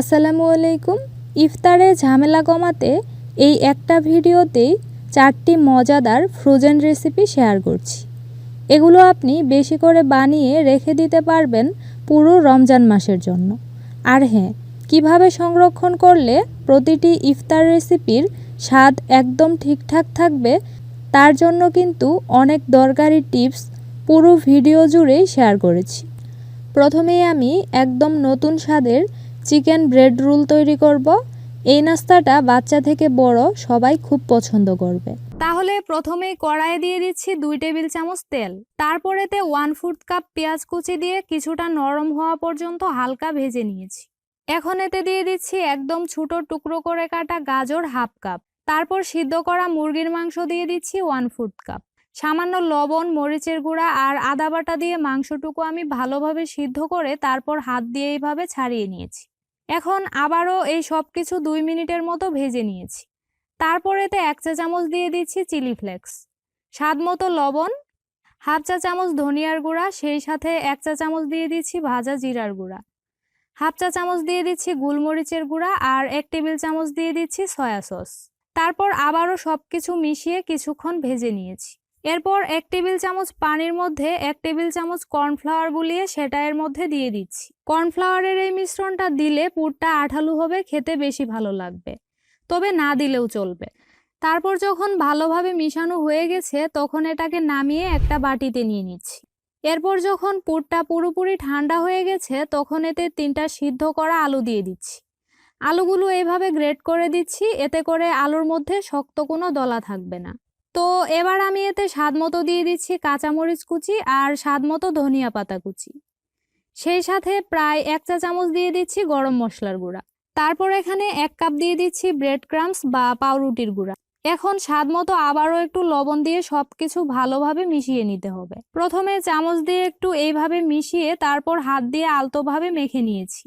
আসসালামু আলাইকুম। ইফতারে ঝামেলা কমাতে এই একটা ভিডিওতেই চারটি মজাদার ফ্রোজেন রেসিপি শেয়ার করছি। এগুলো আপনি বেশি করে বানিয়ে রেখে দিতে পারবেন পুরো রমজান মাসের জন্য। আর হ্যাঁ কীভাবে সংরক্ষণ করলে প্রতিটি ইফতার রেসিপির স্বাদ একদম ঠিকঠাক থাকবে, তার জন্য কিন্তু অনেক দরকারি টিপস পুরো ভিডিও জুড়েই শেয়ার করেছি। প্রথমেই আমি একদম নতুন স্বাদের চিকেন ব্রেড রোল তৈরি করব। এই নাস্তাটা বাচ্চা থেকে বড় সবাই খুব পছন্দ করবে। তাহলে প্রথমে কড়াইয়ে দিয়ে দিচ্ছি দুই টেবিল চামচ তেল। তারপরেতে ওয়ান ফুট কাপ পেঁয়াজ কুচি দিয়ে কিছুটা নরম হওয়া পর্যন্ত হালকা ভেজে নিয়েছি। এখন এতে দিয়ে দিচ্ছি একদম ছোট টুকরো করে কাটা গাজর হাফ কাপ তারপর সিদ্ধ করা মুরগির মাংস দিয়ে দিচ্ছি ওয়ান ফুট কাপ সামান্য লবণ, মরিচের গুঁড়া আর আদা বাটা দিয়ে মাংসটুকু আমি ভালোভাবে সিদ্ধ করে তারপর হাত দিয়ে এইভাবে ছাড়িয়ে নিয়েছি। এখন আবারও এই সব কিছু দুই মিনিটের মতো ভেজে নিয়েছি। তারপর এতে এক চা চামচ দিয়ে দিচ্ছি চিলি ফ্লেক্স, স্বাদ মতো লবণ, হাফ চা চামচ ধনিয়ার গুঁড়া, সেই সাথে এক চা চামচ দিয়ে দিচ্ছি ভাজা জিরার গুঁড়া, হাফ চা চামচ দিয়ে দিচ্ছি গোলমরিচের গুঁড়া আর এক টেবিল চামচ দিয়ে দিচ্ছি সয়া সস। তারপর আবারও সব কিছু মিশিয়ে কিছুক্ষণ ভেজে নিয়েছি। এরপর এক টেবিল চামচ পানির মধ্যে এক টেবিল চামচ কর্নফ্লাওয়ার গুলিয়ে সেটা এর মধ্যে দিয়ে দিচ্ছি। কর্নফ্লাওয়ারের এই মিশ্রণটা দিলে পুরটা আঠালু হবে, খেতে বেশি ভালো লাগবে। তবে না দিলেও চলবে। তারপর যখন ভালোভাবে মিশানো হয়ে গেছে, তখন এটাকে নামিয়ে একটা বাটিতে নিয়ে নিচ্ছি। এরপর যখন পুরটা পুরোপুরি ঠান্ডা হয়ে গেছে, তখন এতে তিনটা সিদ্ধ করা আলু দিয়ে দিচ্ছি। আলুগুলো এইভাবে গ্রেট করে দিচ্ছি, এতে করে আলুর মধ্যে শক্ত কোনো দলা থাকবে না। তো এবার আমি এতে স্বাদ মতো দিয়ে দিচ্ছি কাঁচামরিচ কুচি আর স্বাদ মতো ধনিয়া পাতা কুচি। সেই সাথে প্রায় এক চা চামচ দিয়ে দিচ্ছি গরম মশলার গুঁড়া। তারপর এখানে এক কাপ দিয়ে দিচ্ছি ব্রেড ক্রামস বা পাউরুটির গুঁড়া। এখন স্বাদ মতো আবারও একটু লবণ দিয়ে সবকিছু ভালোভাবে মিশিয়ে নিতে হবে। প্রথমে চামচ দিয়ে একটু এইভাবে মিশিয়ে তারপর হাত দিয়ে আলতোভাবে মেখে নিয়েছি।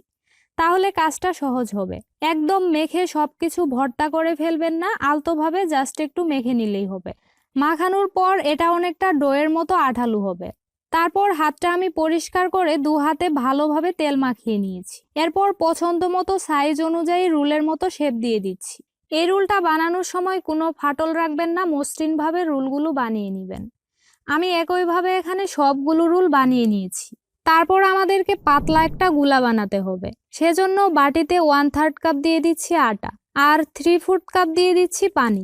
তাহলে কাজটা সহজ হবে। একদম মেখে সব কিছু ভর্তা করে ফেলবেন না, আলতোভাবে জাস্ট একটু মেখে নিলেই হবে। মাখানোর পর এটা অনেকটা ডোয়ের মতো আঠালু হবে। তারপর হাতটা আমি পরিষ্কার করে দু হাতে ভালোভাবে তেল মাখিয়ে নিয়েছি। এরপর পছন্দ মতো সাইজ অনুযায়ী রুলের মতো শেপ দিয়ে দিচ্ছি। এই রুলটা বানানোর সময় কোনো ফাটল রাখবেন না, মসৃণভাবে রুলগুলো বানিয়ে নেবেন। আমি একইভাবে এখানে সবগুলো রুল বানিয়ে নিয়েছি। তারপর আমাদেরকে পাতলা একটা গুলা বানাতে হবে। সেজন্য বাটিতে ওয়ান থার্ড কাপ দিয়ে দিচ্ছি আটা আর থ্রি ফোর্থ কাপ দিয়ে দিচ্ছি পানি।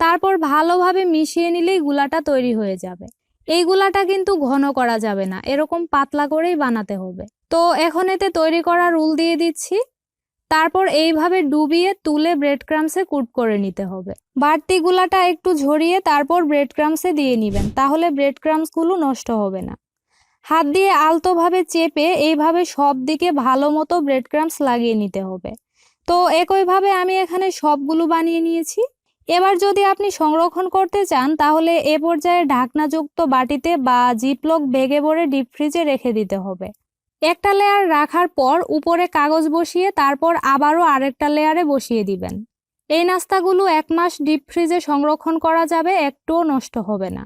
তারপর ভালোভাবে মিশিয়ে নিলেই গুলাটা তৈরি হয়ে যাবে। এই গুলাটা কিন্তু ঘন করা যাবে না, এরকম পাতলা করেই বানাতে হবে। তো এখন এতে তৈরি করা রুল দিয়ে দিচ্ছি। তারপর এইভাবে ডুবিয়ে তুলে ব্রেড ক্রামসে কুট করে নিতে হবে। বাড়তি গুলাটা একটু ঝরিয়ে তারপর ব্রেড ক্রামসে দিয়ে নেবেন, তাহলে ব্রেড ক্রামসগুলো নষ্ট হবে না। হাত দিয়ে আলতোভাবে চেপে এইভাবে সব দিকে ভালো মতো ব্রেড ক্রামস লাগিয়ে নিতে হবে। তো একইভাবে আমি এখানে সবগুলো বানিয়ে নিয়েছি। এবার যদি আপনি সংরক্ষণ করতে চান, তাহলে এ পর্যায়ে ঢাকনাযুক্ত বাটিতে বা জিপলক বেগে ভরে ডিপ ফ্রিজে রেখে দিতে হবে। একটা লেয়ার রাখার পর উপরে কাগজ বসিয়ে তারপর আবারও আরেকটা লেয়ারে বসিয়ে দিবেন। এই নাস্তাগুলো এক মাস ডিপ ফ্রিজে সংরক্ষণ করা যাবে, একটুও নষ্ট হবে না।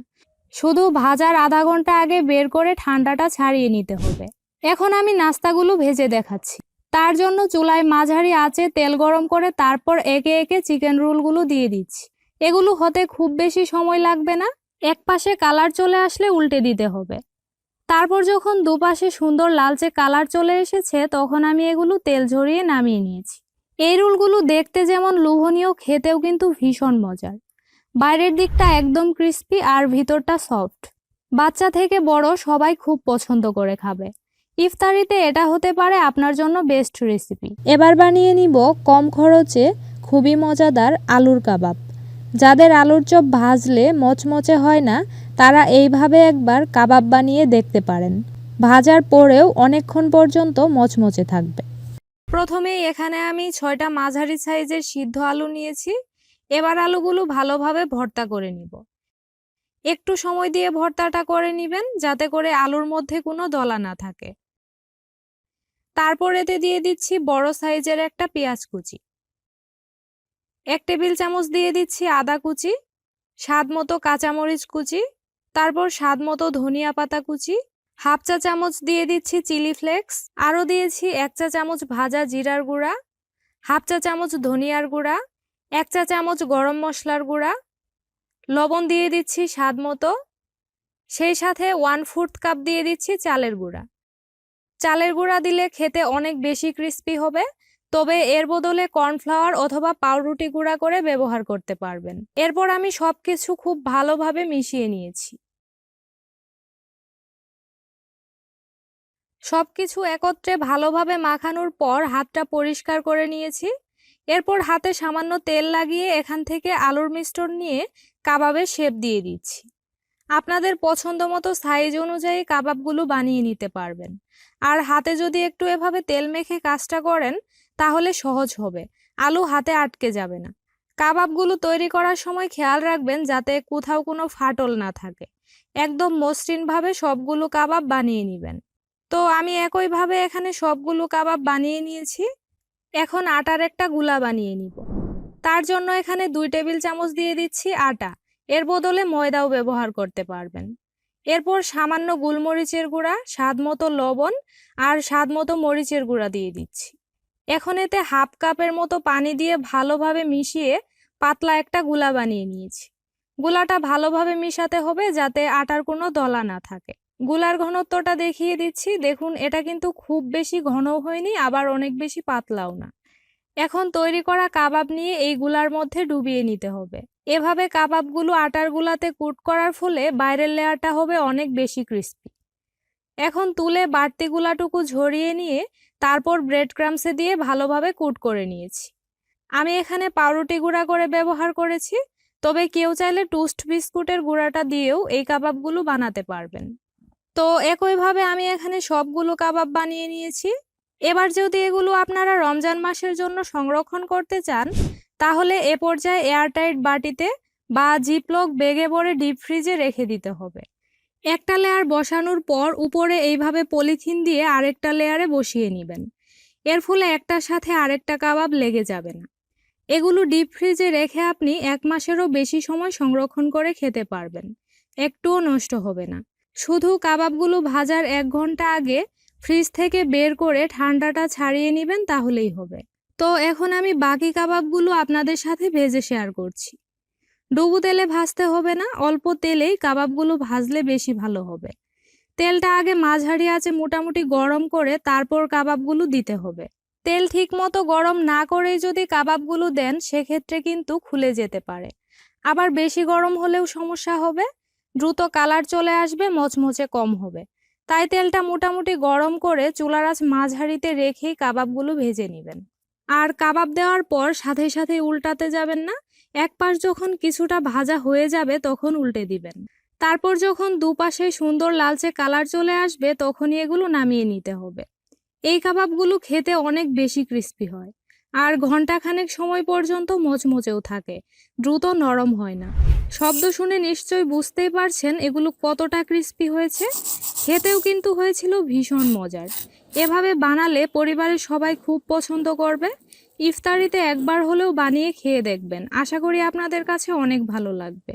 শুধু ভাজার আধা ঘণ্টা আগে বের করে ঠান্ডাটা ছাড়িয়ে নিতে হবে। এখন আমি নাস্তাগুলো ভেজে দেখাচ্ছি। তার জন্য চুলায় মাঝারি আঁচে তেল গরম করে তারপর একে একে চিকেন রোলগুলো দিয়ে দিচ্ছি। এগুলো হতে খুব বেশি সময় লাগবে না। এক পাশে কালার চলে আসলে উল্টে দিতে হবে। তারপর যখন দুপাশে সুন্দর লালচে কালার চলে এসেছে, তখন আমি এগুলো তেল ঝরিয়ে নামিয়ে নিয়েছি। এই রোলগুলো দেখতে যেমন লোভনীয়, খেতেও কিন্তু ভীষণ মজার। বাইরের দিকটা একদম ক্রিস্পি আর ভিতরটা সফট বাচ্চা থেকে বড় সবাই খুব পছন্দ করে খাবে। ইফতারিতে এটা হতে পারে আপনার জন্য বেস্ট রেসিপি এবার বানিয়ে নিব কম খরচে খুবই মজাদার আলুর কাবাব। যাদের আলুর চপ ভাজলে মচমচে হয় না, তারা এইভাবে একবার কাবাব বানিয়ে দেখতে পারেন। ভাজার পরেও অনেকক্ষণ পর্যন্ত মচমচে থাকবে। প্রথমেই এখানে আমি ছয়টা মাঝারি সাইজের সিদ্ধ আলু নিয়েছি। এবার আলুগুলো ভালোভাবে ভর্তা করে নিব। একটু সময় দিয়ে ভর্তাটা করে নেবেন, যাতে করে আলুর মধ্যে কোনো দলা না থাকে। তারপর এতে দিয়ে দিচ্ছি বড় সাইজের একটা পেঁয়াজ কুচি। এক টেবিল চামচ দিয়ে দিচ্ছি আদা কুচি, স্বাদ মতো কাঁচামরিচ কুচি, তারপর স্বাদ মতো ধনিয়া পাতা কুচি, হাফ চা চামচ দিয়ে দিচ্ছি চিলি ফ্লেক্স, আরও দিয়েছি এক চা চামচ ভাজা জিরার গুঁড়া, হাফ চা চামচ ধনিয়ার গুঁড়া এক চা চামচ গরম মশলার গুঁড়া, লবণ দিয়ে দিচ্ছি স্বাদ মতো। সেই সাথে ওয়ান ফোর্থ কাপ দিয়ে দিচ্ছি চালের গুঁড়া। চালের গুঁড়া দিলে খেতে অনেক বেশি ক্রিস্পি হবে, তবে এর বদলে কর্নফ্লাওয়ার অথবা পাউরুটি গুঁড়া করে ব্যবহার করতে পারবেন। এরপর আমি সব কিছু খুব ভালোভাবে মিশিয়ে নিয়েছি। সবকিছু একত্রে ভালোভাবে মাখানোর পর হাতটা পরিষ্কার করে নিয়েছি। এরপর হাতে সামান্য তেল লাগিয়ে এখান থেকে আলুর মিশ্রণ নিয়ে কাবাবের শেপ দিয়ে দিচ্ছি। আপনাদের পছন্দ মতো সাইজ অনুযায়ী কাবাবগুলো বানিয়ে নিতে পারবেন। আর হাতে যদি একটু এভাবে তেল মেখে কাজটা করেন, তাহলে সহজ হবে। আলু হাতে আটকে যাবে না। কাবাবগুলো তৈরি করার সময় খেয়াল রাখবেন যাতে কোথাও কোনো ফাটল না থাকে। একদম মসৃণভাবে সবগুলো কাবাব বানিয়ে নেবেন। তো আমি একইভাবে এখানে সবগুলো কাবাব বানিয়ে নিয়েছি। এখন আটার একটা গুলা বানিয়ে নিব। তার জন্য এখানে দুই টেবিল চামচ দিয়ে দিচ্ছি আটা। এর বদলে ময়দাও ব্যবহার করতে পারবেন। এরপর সামান্য গোলমরিচের গুঁড়া, স্বাদ মতো লবণ আর স্বাদ মতো মরিচের গুঁড়া দিয়ে দিচ্ছি। এখন এতে হাফ কাপের মতো পানি দিয়ে ভালোভাবে মিশিয়ে পাতলা একটা গুলা বানিয়ে নিয়েছি। গুলাটা ভালোভাবে মিশাতে হবে যাতে আটার কোনো দলা না থাকে। গুলার ঘনত্বটা দেখিয়ে দিচ্ছি। দেখুন, এটা কিন্তু খুব বেশি ঘনও হয়নি, আবার অনেক বেশি পাতলাও না। এখন তৈরি করা কাবাব নিয়ে এই গুলার মধ্যে ডুবিয়ে নিতে হবে। এভাবে কাবাবগুলো আটার গুলাতে কুট করার ফলে বাইরের লেয়ারটা হবে অনেক বেশি ক্রিস্পি। এখন তুলে বাড়তি গুলাটুকু ঝরিয়ে নিয়ে তারপর ব্রেড ক্রামসে দিয়ে ভালোভাবে কুট করে নিয়েছি। আমি এখানে পাউরুটি গুঁড়া করে ব্যবহার করেছি, তবে কেউ চাইলে টোস্ট বিস্কুটের গুঁড়াটা দিয়েও এই কাবাবগুলো বানাতে পারবেন। তো একইভাবে আমি এখানে সবগুলো কাবাব বানিয়ে নিয়েছি। এবার যদি এগুলো আপনারা রমজান মাসের জন্য সংরক্ষণ করতে চান, তাহলে এ পর্যায়ে এয়ারটাইট বাটিতে বা জিপলক বেগে ভরে ডিপ ফ্রিজে রেখে দিতে হবে। একটা লেয়ার বসানোর পর উপরে এইভাবে পলিথিন দিয়ে আরেকটা লেয়ারে বসিয়ে নেবেন। এর ফলে একটার সাথে আরেকটা কাবাব লেগে যাবে না। এগুলো ডিপ ফ্রিজে রেখে আপনি এক মাসেরও বেশি সময় সংরক্ষণ করে খেতে পারবেন। একটুও নষ্ট হবে না। শুধু কাবাবগুলো ভাজার এক ঘণ্টা আগে ফ্রিজ থেকে বের করে ঠান্ডাটা ছাড়িয়ে নেবেন তাহলেই হবে। তো এখন আমি বাকি কাবাবগুলো আপনাদের সাথে ভেজে শেয়ার করছি। ডুবু তেলে ভাজতে হবে না, অল্প তেলেই কাবাবগুলো ভাজলে বেশি ভালো হবে। তেলটা আগে মাঝারি আছে মোটামুটি গরম করে তারপর কাবাবগুলো দিতে হবে। তেল ঠিক মতো গরম না করেই যদি কাবাবগুলো দেন, সেক্ষেত্রে কিন্তু খুলে যেতে পারে। আবার বেশি গরম হলেও সমস্যা হবে। দ্রুত কালার চলে আসবে, মচমচে কম হবে। তাই তেলটা মোটামুটি গরম করে চুলার আঁচ মাঝারিতে রেখেই কাবাবগুলো ভেজে নেবেন। আর কাবাব দেওয়ার পর সাথে সাথে উল্টাতে যাবেন না। এক পাশ যখন কিছুটা ভাজা হয়ে যাবে, তখন উল্টে দিবেন। তারপর যখন দুপাশে সুন্দর লালচে কালার চলে আসবে, তখনই এগুলো নামিয়ে নিতে হবে। এই কাবাবগুলো খেতে অনেক বেশি ক্রিস্পি হয়। আর ঘন্টাখানেক সময় পর্যন্ত মচমচেও থাকে, দ্রুত নরম হয় না। শব্দ শুনে নিশ্চয়ই বুঝতেই পারছেন এগুলো কতটা ক্রিস্পি হয়েছে? খেতেও কিন্তু হয়েছিল ভীষণ মজার। এভাবে বানালে পরিবারের সবাই খুব পছন্দ করবে। ইফতারিতে একবার হলেও বানিয়ে খেয়ে দেখবেন। আশা করি আপনাদের কাছে অনেক ভালো লাগবে।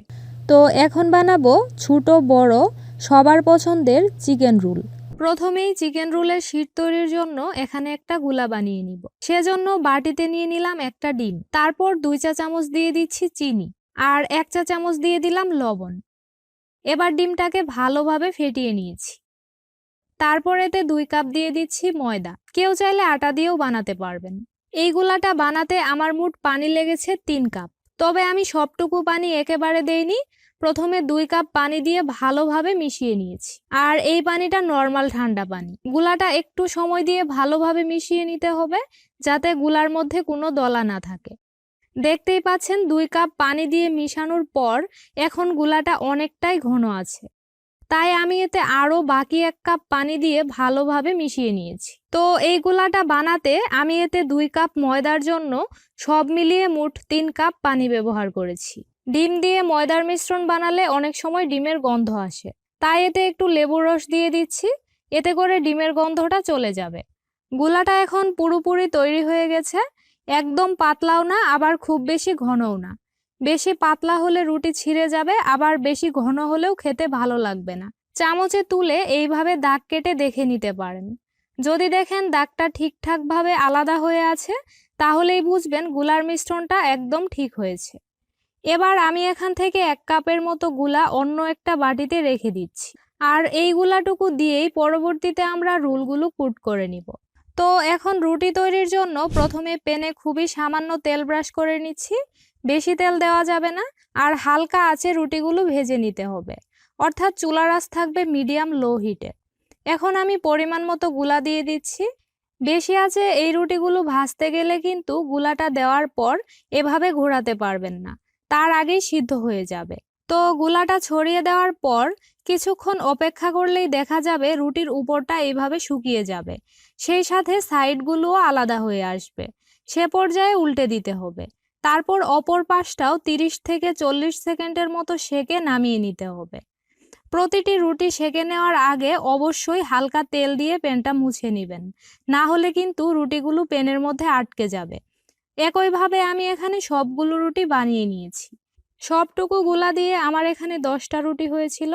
তো এখন বানাবো ছোট বড় সবার পছন্দের চিকেন রুল প্রথমেই চিকেন রোলের শীট তৈরির জন্য এখানে একটা গুলা বানিয়ে নিব। সেজন্য বাটিতে নিয়ে নিলাম একটা ডিম। তারপর দুই চা চামচ দিয়ে দিচ্ছি চিনি আর এক চা চামচ দিয়ে দিলাম লবণ। এবার ডিমটাকে ভালোভাবে ফেটিয়ে নিয়েছি। তারপর এতে দুই কাপ দিয়ে দিচ্ছি ময়দা। কেউ চাইলে আটা দিয়েও বানাতে পারবেন। এই গুলাটা বানাতে আমার মোট পানি লেগেছে তিন কাপ। তবে আমি সবটুকু পানি একেবারে দেইনি। প্রথমে দুই কাপ পানি দিয়ে ভালোভাবে মিশিয়ে নিয়েছি। আর এই পানিটা নর্মাল ঠান্ডা পানি। গুলাটা একটু সময় দিয়ে ভালোভাবে মিশিয়ে নিতে হবে, যাতে গুলার মধ্যে কোনো দলা না থাকে। দেখতেই পাচ্ছেন, দুই কাপ পানি দিয়ে মিশানোর পর এখন গুলাটা অনেকটাই ঘন আছে। তাই আমি এতে আরও বাকি এক কাপ পানি দিয়ে ভালোভাবে মিশিয়ে নিয়েছি। তো এই গুলাটা বানাতে আমি এতে দুই কাপ ময়দার জন্য সব মিলিয়ে মোট তিন কাপ পানি ব্যবহার করেছি। ডিম দিয়ে ময়দার মিশ্রণ বানালে অনেক সময় ডিমের গন্ধ আসে। তাই এতে একটু লেবুর রস দিয়ে দিচ্ছি, এতে করে ডিমের গন্ধটা চলে যাবে। গুলাটা এখন পুরোপুরি তৈরি হয়ে গেছে, একদম পাতলাও না, আবার খুব বেশি ঘনও না। বেশি পাতলা হলে রুটি ছিঁড়ে যাবে, আবার বেশি ঘন হলেও খেতে ভালো লাগবে না। চামচে তুলে এইভাবে দাগ কেটে দেখে নিতে পারেন। যদি দেখেন দাগটা ঠিকঠাকভাবে আলাদা হয়ে আছে, তাহলেই বুঝবেনগুলার মিশ্রণটা একদম ঠিক হয়েছে। এবার আমি এখান থেকে এক কাপের মতো গুলা অন্য একটা বাটিতে রেখে দিচ্ছি। আর এই গুলাটুকু দিয়েই পরবর্তীতে আমরা রুলগুলো কুট করে নিব। তো এখন রুটি তৈরির জন্য প্রথমে পেনে খুবই সামান্য তেল ব্রাশ করে নিচ্ছি। বেশি তেল দেওয়া যাবে না। আর হালকা আছে রুটিগুলো ভেজে নিতে হবে। অর্থাৎ চুলার আঁচ থাকবে মিডিয়াম লো হিটে। এখন আমি পরিমাণ মতো গুলা দিয়ে দিচ্ছি। বেশি আছে এই রুটিগুলো ভাজতে গেলে কিন্তু গুলাটা দেওয়ার পর এভাবে ঘোরাতে পারবেন না। তার আগেই সিদ্ধ হয়ে যাবে। তো গুলাটা ছড়িয়ে দেওয়ার পর কিছুক্ষণ অপেক্ষা করলেই দেখা যাবে রুটির উপরটা এইভাবে শুকিয়ে যাবে। সেই সাথে সাইডগুলোও আলাদা হয়ে আসবে। সে পর্যায়ে উল্টে দিতে হবে। তারপর অপর পাশটাও তিরিশ থেকে চল্লিশ সেকেন্ডের মতো সেকে নামিয়ে নিতে হবে। প্রতিটি রুটি সেকে নেওয়ার আগে অবশ্যই হালকা তেল দিয়ে প্যানটা মুছে নেবেন। না হলে কিন্তু রুটিগুলো প্যানের মধ্যে আটকে যাবে। একইভাবে আমি এখানে সবগুলো রুটি বানিয়ে নিয়েছি। সবটুকু গুলা দিয়ে আমার এখানে দশটা রুটি হয়েছিল।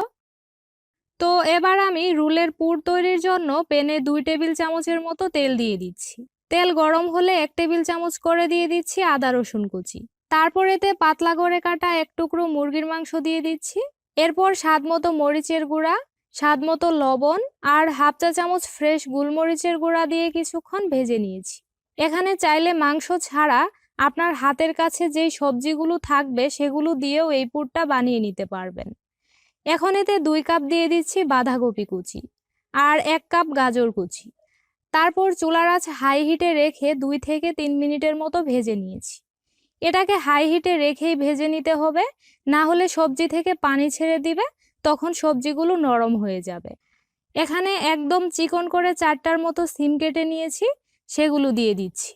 তো এবার আমি রুলের পুর তৈরির জন্য পেনে দুই টেবিল চামচের মতো তেল দিয়ে দিচ্ছি। তেল গরম হলে এক টেবিল চামচ করে দিয়ে দিচ্ছি আদা রসুন কুচি। তারপর এতে পাতলা করে কাটা এক টুকরো মুরগির মাংস দিয়ে দিচ্ছি। এরপর স্বাদ মতো মরিচের গুঁড়া স্বাদ মতো লবণ আর হাফ চা চামচ ফ্রেশ গুলমরিচের গুঁড়া দিয়ে কিছুক্ষণ ভেজে নিয়েছি। এখানে চাইলে মাংস ছাড়া আপনার হাতের কাছে যেই সবজিগুলো থাকবে সেগুলো দিয়েও এই পুরটা বানিয়ে নিতে পারবেন। এখন এতে দুই কাপ দিয়ে দিচ্ছি বাঁধাকপি কুচি আর এক কাপ গাজর কুচি। তারপর চুলার আঁচ হাই হিটে রেখে দুই থেকে তিন মিনিটের মতো ভেজে নিয়েছি। এটাকে হাই হিটে রেখেই ভেজে নিতে হবে, না হলে সবজি থেকে পানি ছেড়ে দিবে, তখন সবজিগুলো নরম হয়ে যাবে। এখানে একদম চিকন করে চারটার মতো সিম কেটে নিয়েছি। সেগুলো দিয়ে দিচ্ছি।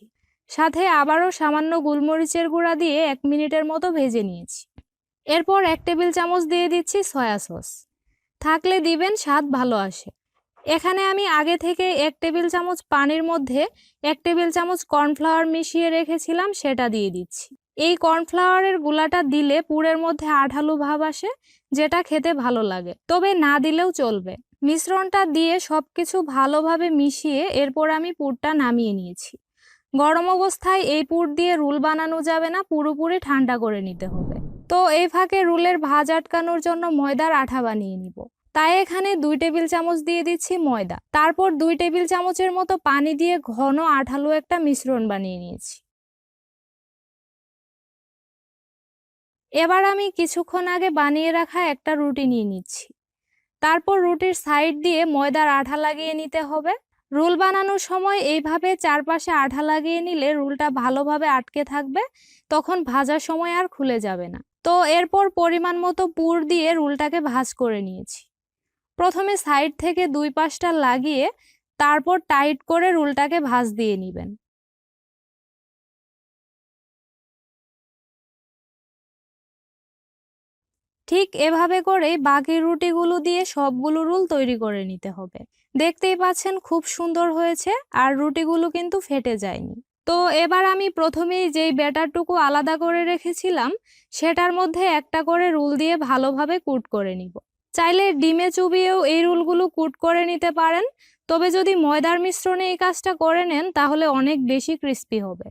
সাথে আবারও সামান্য গোলমরিচের গুঁড়া দিয়ে এক মিনিটের মতো ভেজে নিয়েছি। এরপর এক টেবিল চামচ দিয়ে দিচ্ছি সয়া সস। থাকলে দিবেন, স্বাদ ভালো আসে। এখানে আমি আগে থেকে এক টেবিল চামচ পানির মধ্যে এক টেবিল চামচ কর্নফ্লাওয়ার মিশিয়ে রেখেছিলাম, সেটা দিয়ে দিচ্ছি। এই কর্নফ্লাওয়ারের গুলাটা দিলে পুরের মধ্যে আঠালো ভাব আসে, যেটা খেতে ভালো লাগে। তবে না দিলেও চলবে। মিশ্রণটা দিয়ে সব কিছু ভালোভাবে মিশিয়ে এরপর আমি পুরটা নামিয়ে নিয়েছি। গরম অবস্থায় এই পুর দিয়ে রুল বানানো যাবে না, পুরোপুরি ঠান্ডা করে নিতে হবে। তো এই ফাঁকে রুলের ভাজ আটকানোর জন্য ময়দার আঠা বানিয়ে নিব। তাই এখানে দুই টেবিল চামচ দিয়ে দিচ্ছি ময়দা। তারপর দুই টেবিল চামচের মতো পানি দিয়ে ঘন আঠালো একটা মিশ্রণ বানিয়ে নিয়েছি। এবার আমি কিছুক্ষণ আগে বানিয়ে রাখা একটা রুটি নিয়ে নিচ্ছি। তারপর রুটির সাইড দিয়ে ময়দার আঠা লাগিয়ে নিতে হবে। রোল বানানোর সময় এইভাবে চারপাশে আঠা লাগিয়ে নিলে রোলটা ভালোভাবে আটকে থাকবে, তখন ভাজার সময় আর খুলে যাবে না। তো এরপর পরিমাণ মতো পুর দিয়ে রোলটাকে ভাজ করে নিয়েছি। প্রথমে সাইড থেকে দুই পাশটা লাগিয়ে তারপর টাইট করে রোলটাকে ভাজ দিয়ে নেবেন। ঠিক এভাবে করেই বাকি রুটিগুলো দিয়ে সবগুলো রুল তৈরি করে নিতে হবে। দেখতেই পাচ্ছেন খুব সুন্দর হয়েছে আর রুটিগুলো কিন্তু ফেটে যায়নি। তো এবার আমি প্রথমেই যেই ব্যাটারটুকু আলাদা করে রেখেছিলাম, সেটার মধ্যে একটা করে রুল দিয়ে ভালোভাবে কুট করে নিব। চাইলে ডিমে চুবিয়েও এই রুলগুলো কুট করে নিতে পারেন, তবে যদি ময়দার মিশ্রণে এই কাজটা করে নেন, তাহলে অনেক বেশি ক্রিস্পি হবে।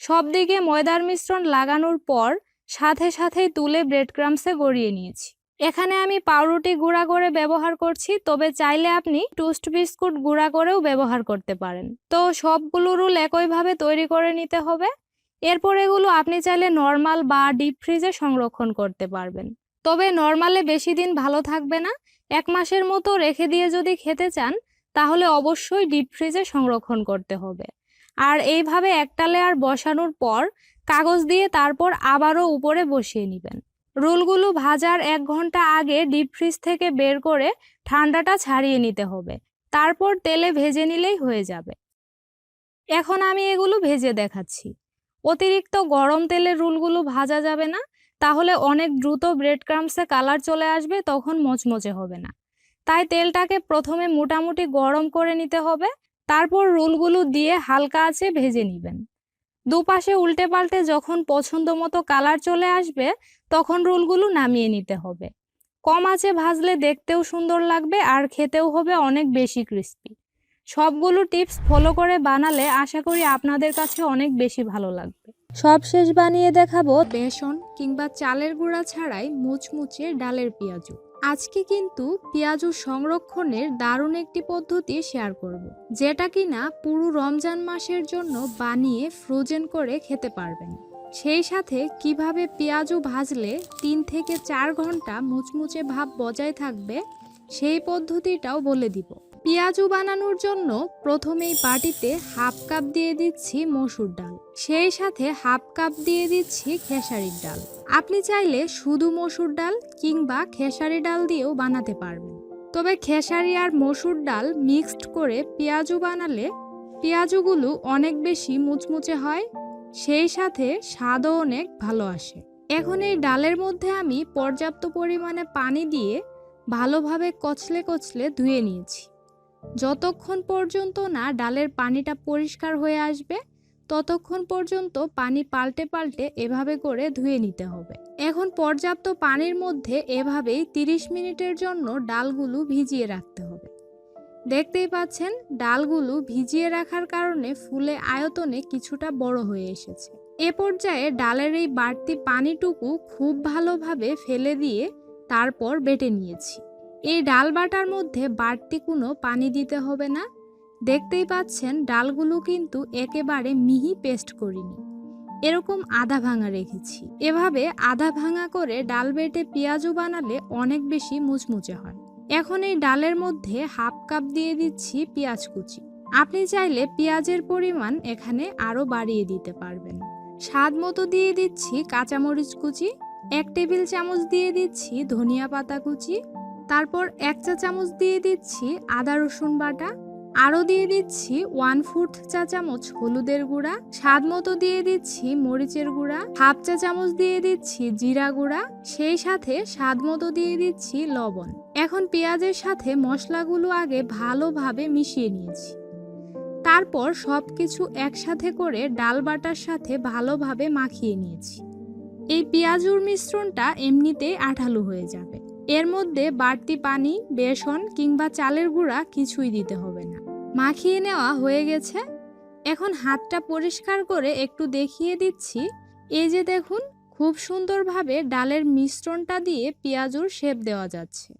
সব দিকে ময়দার মিশ্রণ লাগানোর পর সাথে সাথেই তুলে ব্রেড ক্রামসে গড়িয়ে নিয়েছি। এখানে আমি পাউরুটি গুঁড়া করে ব্যবহার করছি, তবে চাইলে আপনি টোস্ট বিস্কুট গুঁড়া করেও ব্যবহার করতে পারেন। তো সবগুলো রুল একইভাবে তৈরি করে নিতে হবে। এরপর এগুলো আপনি চাইলে নর্মাল বা ডিপ ফ্রিজে সংরক্ষণ করতে পারবেন। তবে নর্মালে বেশি দিন ভালো থাকবে না। এক মাসের মতো রেখে দিয়ে যদি খেতে চান, তাহলে অবশ্যই ডিপ ফ্রিজে সংরক্ষণ করতে হবে। আর এইভাবে একটা লেয়ার বসানোর পর কাগজ দিয়ে তারপর আবারও উপরে বসিয়ে নেবেন। রোলগুলো ভাজার এক ঘণ্টা আগে ডিপ ফ্রিজ থেকে বের করে ঠান্ডাটা ছাড়িয়ে নিতে হবে। তারপর তেলে ভেজে নিলেই হয়ে যাবে। এখন আমি এগুলো ভেজে দেখাচ্ছি। অতিরিক্ত গরম তেলের রুলগুলো ভাজা যাবে না, তাহলে অনেক দ্রুত ব্রেড ক্রামসে কালার চলে আসবে, তখন মচমচে হবে না। তাই তেলটাকে প্রথমে মোটামুটি গরম করে নিতে হবে, তারপর রোলগুলো দিয়ে হালকা আছে ভেজে নেবেন। দুপাশে উল্টে পাল্টে যখন পছন্দ মতো কালার চলে আসবে, তখন রোলগুলো নামিয়ে নিতে হবে। কম আঁচে ভাজলে দেখতেও সুন্দর লাগবে আর খেতেও হবে অনেক বেশি ক্রিস্পি সবগুলো টিপস ফলো করে বানালে আশা করি আপনাদের কাছে অনেক বেশি ভালো লাগবে। সবশেষ বানিয়ে দেখাবো বেসন কিংবা চালের গুঁড়া ছাড়াই মুচমুচে ডালের পেঁয়াজু আজকে কিন্তু পেঁয়াজু সংরক্ষণের দারুণ একটি পদ্ধতি শেয়ার করব। যেটা কিনা পুরো রমজান মাসের জন্য বানিয়ে ফ্রোজেন করে খেতে পারবেন সেই সাথে কীভাবে পেঁয়াজু ভাজলে তিন থেকে চার ঘণ্টা মুচমুচে ভাব বজায় থাকবে, সেই পদ্ধতিটাও বলে দিব পেঁয়াজু বানানোর জন্য প্রথমেই বাটিতে হাফ কাপ দিয়ে দিচ্ছি মসুর ডাল সেই সাথে হাফ কাপ দিয়ে দিচ্ছি খেসারির ডাল। আপনি চাইলে শুধু মসুর ডাল কিংবা খেসারি ডাল দিয়েও বানাতে পারবেন। তবে খেসারি আর মসুর ডাল মিক্সড করে পেঁয়াজু বানালে পেঁয়াজুগুলো অনেক বেশি মুচমুচে হয়, সেই সাথে স্বাদও অনেক ভালো আসে। এখন এই ডালের মধ্যে আমি পর্যাপ্ত পরিমাণে পানি দিয়ে ভালোভাবে কচলে কচলে ধুয়ে নিয়েছি। যতক্ষণ পর্যন্ত না ডালের পানিটা পরিষ্কার হয়ে আসবে ততক্ষণ পর্যন্ত পানি পাল্টে পাল্টে এভাবে করে ধুয়ে নিতে হবে। এখন পর্যাপ্ত পানির মধ্যে এভাবেই 30 মিনিটের জন্য ডালগুলো ভিজিয়ে রাখতে হবে। দেখতেই পাচ্ছেন, ডালগুলো ভিজিয়ে রাখার কারণে ফুলে আয়তনে কিছুটা বড় হয়ে এসেছে। এ পর্যায়ে ডালের এই বাড়তি পানিটুকু খুব ভালোভাবে ফেলে দিয়ে তারপর বেটে নিয়েছি। এই ডাল বাটার মধ্যে বাড়তি কোনো পানি দিতে হবে না। দেখতেই পাচ্ছেন ডালগুলো কিন্তু একেবারে মিহি পেস্ট করিনি। এরকম আধা ভাঙা রেখেছি। এভাবে আধা ভাঙা করে ডাল বেটে পেঁয়াজও বানালে অনেক বেশি মুচমুচে হয়। এখন এই ডালের মধ্যে হাফ কাপ দিয়ে দিচ্ছি পেঁয়াজ কুচি। আপনি চাইলে পেঁয়াজের পরিমাণ এখানে আরও বাড়িয়ে দিতে পারবেন। স্বাদ মতো দিয়ে দিচ্ছি কাঁচামরিচ কুচি, এক টেবিল চামচ দিয়ে দিচ্ছি ধনিয়া পাতা কুচি, তারপর এক চা চামচ দিয়ে দিচ্ছি আদা রসুন বাটা আরও দিয়ে দিচ্ছি ওয়ান ফুট চা চামচ হলুদের গুঁড়া, স্বাদ মতো দিয়ে দিচ্ছি মরিচের গুঁড়া হাফ চা চামচ দিয়ে দিচ্ছি জিরা গুঁড়া, সেই সাথে স্বাদ মতো দিয়ে দিচ্ছি লবণ। এখন পেঁয়াজের সাথে মশলাগুলো আগে ভালোভাবে মিশিয়ে নিয়েছি। তারপর সব কিছু একসাথে করে ডাল বাটার সাথে ভালোভাবে মাখিয়ে নিয়েছি। এই পেঁয়াজুর মিশ্রণটা এমনিতেই আঠালো হয়ে যাবে। এর মধ্যে বাড়তি পানি, বেসন কিংবা চালের গুঁড়া কিছুই দিতে হবে না। মাখিয়ে নেওয়া হয়ে গেছে। এখন হাতটা পরিষ্কার করে একটু দেখিয়ে দিচ্ছি। এই যে দেখুন, খুব সুন্দরভাবে ডালের মিশ্রণটা দিয়ে পেঁয়াজুর শেপ দেওয়া যাচ্ছে।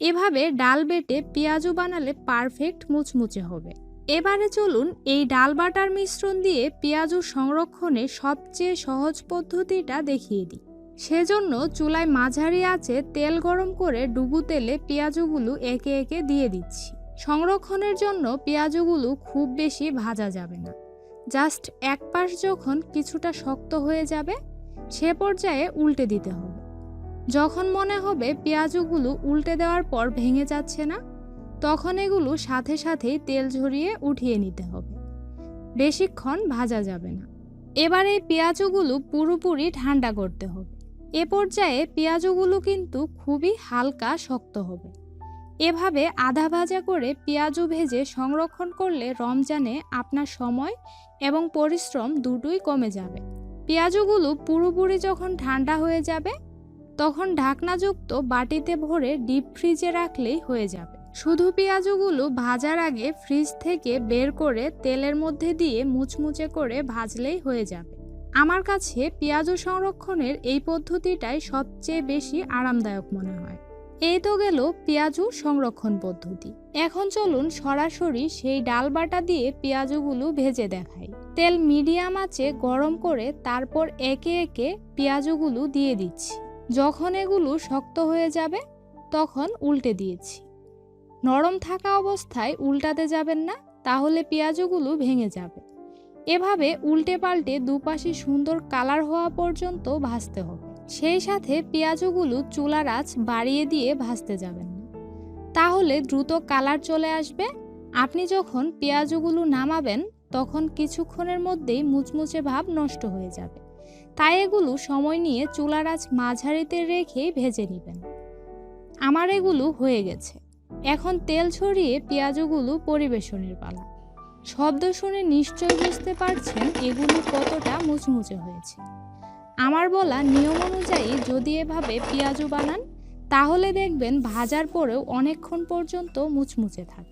এভাবে ডাল বেটে পেঁয়াজু বানালে পারফেক্ট মুচমুচে হবে। এবারে চলুন এই ডাল বাটার মিশ্রণ দিয়ে পেঁয়াজু সংরক্ষণে সবচেয়ে সহজ পদ্ধতিটা দেখিয়ে দিই। সেজন্য চুলায় মাঝারি আছে তেল গরম করে ডুবু তেলে পেঁয়াজগুলো একে একে দিয়ে দিচ্ছি। সংরক্ষণের জন্য পেঁয়াজগুলো খুব বেশি ভাজা যাবে না। জাস্ট এক পাশ যখন কিছুটা শক্ত হয়ে যাবে, সে পর্যায়ে উল্টে দিতে হবে। যখন মনে হবে পেঁয়াজগুলো উল্টে দেওয়ার পর ভেঙে যাচ্ছে না, তখন এগুলো সাথে সাথেই তেল ঝরিয়ে উঠিয়ে নিতে হবে। বেশিক্ষণ ভাজা যাবে না। এবার এই পেঁয়াজগুলো পুরোপুরি ঠান্ডা করতে হবে। এ পর্যায়ে পেঁয়াজগুলো কিন্তু খুবই হালকা শক্ত হবে। এভাবে আধা ভাজা করে পেঁয়াজু ভেজে সংরক্ষণ করলে রমজানে আপনার সময় এবং পরিশ্রম দুটোই কমে যাবে। পেঁয়াজগুলো পুরোপুরি যখন ঠান্ডা হয়ে যাবে, তখন ঢাকনাযুক্ত বাটিতে ভরে ডিপ ফ্রিজে রাখলেই হয়ে যাবে। শুধু পেঁয়াজগুলো ভাজার আগে ফ্রিজ থেকে বের করে তেলের মধ্যে দিয়ে মুচমুচে করে ভাজলেই হয়ে যাবে। আমার কাছে পেঁয়াজু সংরক্ষণের এই পদ্ধতিটাই সবচেয়ে বেশি আরামদায়ক মনে হয়। এই তো গেল পেঁয়াজু সংরক্ষণ পদ্ধতি। এখন চলুন সরাসরি সেই ডাল বাটা দিয়ে পেঁয়াজুগুলো ভেজে দেখাই। তেল মিডিয়াম আঁচে গরম করে তারপর একে একে পেঁয়াজুগুলো দিয়ে দিচ্ছি। যখন এগুলো শক্ত হয়ে যাবে, তখন উল্টে দিয়েছি। নরম থাকা অবস্থায় উল্টাতে যাবেন না, তাহলে পেঁয়াজগুলো ভেঙে যাবে। এভাবে উল্টে পাল্টে দুপাশে সুন্দর কালার হওয়া পর্যন্ত ভাজতে হবে। সেই সাথে পেঁয়াজগুলো চুলার আঁচ বাড়িয়ে দিয়ে ভাজতে যাবেন। তাহলে দ্রুত কালার চলে আসবে। আপনি যখন পেঁয়াজগুলো নামাবেন, তখন কিছুক্ষণের মধ্যেই মুচমুচে ভাব নষ্ট হয়ে যাবে। তাই এগুলো সময় নিয়ে চুলার আঁচ মাঝারিতে রেখেই ভেজে নেবেন। আমার এগুলো হয়ে গেছে। এখন তেল ছড়িয়ে পেঁয়াজগুলো পরিবেশনের পালা। শব্দ শুনে নিশ্চয় বুঝতে পারছেন এগুলো কতটা মুচমুচে হয়েছে। আমার বলা নিয়ম অনুযায়ী যদি এভাবে পেঁয়াজু বানান, তাহলে দেখবেন ভাজার পরেও অনেকক্ষণ পর্যন্ত মুচমুচে থাকে।